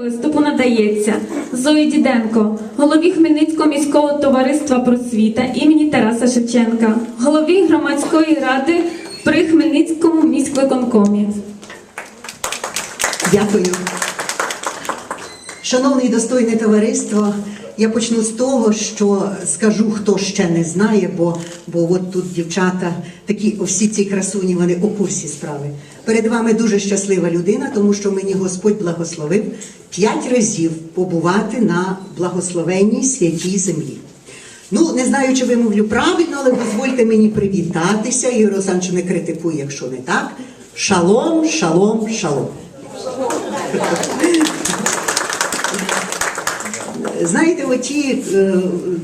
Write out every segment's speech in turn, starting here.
виступу надається Зої Діденко, голові Хмельницького міського товариства просвіта імені Тараса Шевченка, голові громадської ради при Хмельницькому міськвиконкомі. Дякую. Шановне і достойне товариство, я почну з того, що скажу, хто ще не знає, бо, бо от тут дівчата, такі всі ці красуні, вони у курсі справи. Перед вами дуже щаслива людина, тому що мені Господь благословив п'ять разів побувати на благословенній святій землі. Ну, не знаю, чи вимовлю правильно, але дозвольте мені привітатися. Ігор Олександрович не критикує, якщо не так. Шалом, шалом, шалом. Знаєте, оті е,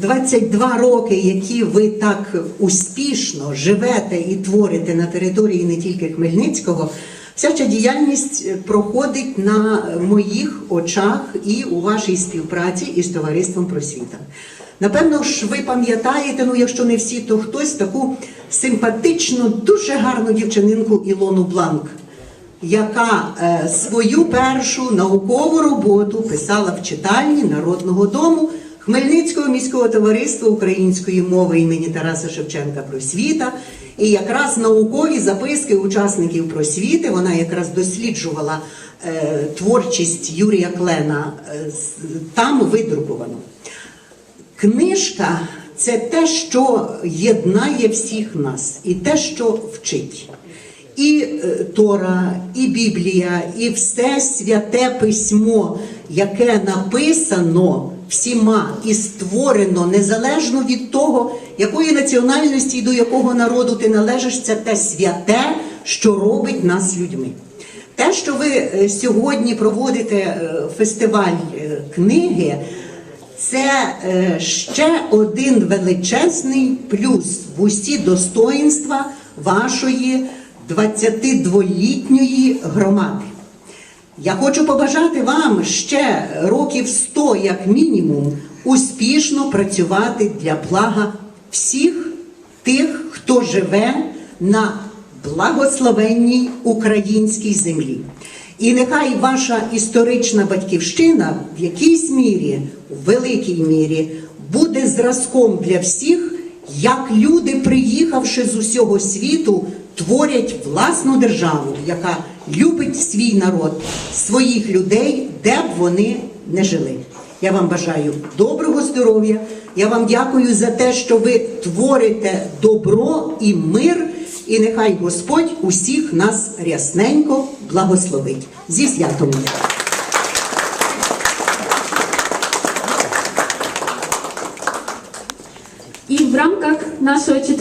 22 роки, які ви так успішно живете і творите на території не тільки Хмельницького, вся ця діяльність е, проходить на моїх очах і у вашій співпраці із товариством просвіта. Напевно ж, ви пам'ятаєте, ну якщо не всі, то хтось таку симпатичну, дуже гарну дівчининку Ілону Бланк яка е, свою першу наукову роботу писала в читальні Народного дому Хмельницького міського товариства української мови імені Тараса Шевченка просвіта. І якраз наукові записки учасників просвіти вона якраз досліджувала е, творчість Юрія Клена. е, там видруковано. Книжка це те, що єднає всіх нас, і те, що вчить. І е, Тора, і Біблія, і все святе письмо, яке написано всіма і створено незалежно від того, якої національності і до якого народу ти належиш, це те святе, що робить нас людьми. Те, що ви е, сьогодні проводите е, фестиваль книги, це ще один величезний плюс в усі достоїнства вашої 22-літньої громади. Я хочу побажати вам ще років 100, як мінімум, успішно працювати для блага всіх тих, хто живе на благословенній українській землі. І нехай ваша історична батьківщина в якійсь мірі, в великій мірі, буде зразком для всіх, як люди, приїхавши з усього світу, творять власну державу, яка любить свій народ, своїх людей, де б вони не жили. Я вам бажаю доброго здоров'я. Я вам дякую за те, що ви творите добро і мир, і нехай Господь усіх нас рясненько благословить. Зі святом! І в рамках нашого четвертого